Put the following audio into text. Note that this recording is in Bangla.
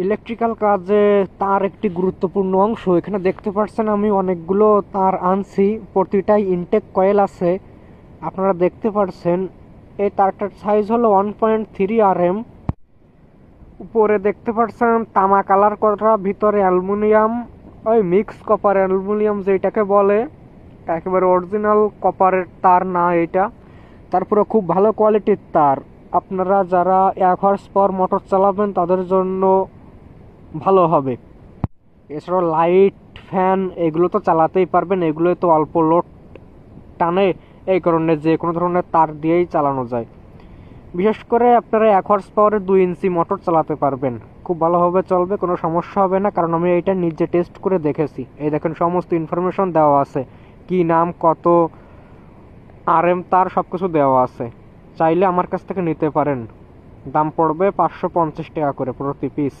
ইলেকট্রিক্যাল কাজে তার একটি গুরুত্বপূর্ণ অংশ। এখানে দেখতে পাচ্ছেন আমি অনেকগুলো তার আনছি, প্রতিটাই ইনটেক কয়েল আছে। আপনারা দেখতে পাচ্ছেন এই তারটার সাইজ হলো one point three R M উপরে দেখতে পাচ্ছেন তামা কালার করা, ভিতরে অ্যালুমিনিয়াম, ওই মিক্স কপার অ্যালুমিনিয়াম যেটাকে বলে। একেবারে অরিজিনাল কপারের তার না এটা। তারপরে খুব ভালো কোয়ালিটির তার। আপনারা যারা এক হর্স পাওয়ার মোটর চালাবেন, তাদের জন্য ভালো হবে। এছাড়াও লাইট ফ্যান এগুলো তো চালাতেই পারবেন এগুলো তো অল্প লোড টানে, এই কারণে যে কোনো ধরনের তার দিয়েই চালানো যায়। বিশেষ করে আপনারা এক হর্স পাওয়ারের দুই ইঞ্চি মোটর চালাতে পারবেন। খুব ভালোভাবে চলবে, কোনো সমস্যা হবে না, কারণ আমি এইটা নিজে টেস্ট করে দেখেছি। এই দেখেন সমস্ত ইনফরমেশন দেওয়া আছে। কি নাম, কত আর এম তার সব কিছু দেওয়া আছে। চাইলে আমার কাছ থেকে নিতে পারেন। দাম পড়বে পাঁচশো পঞ্চাশ টাকা করে প্রতি পিস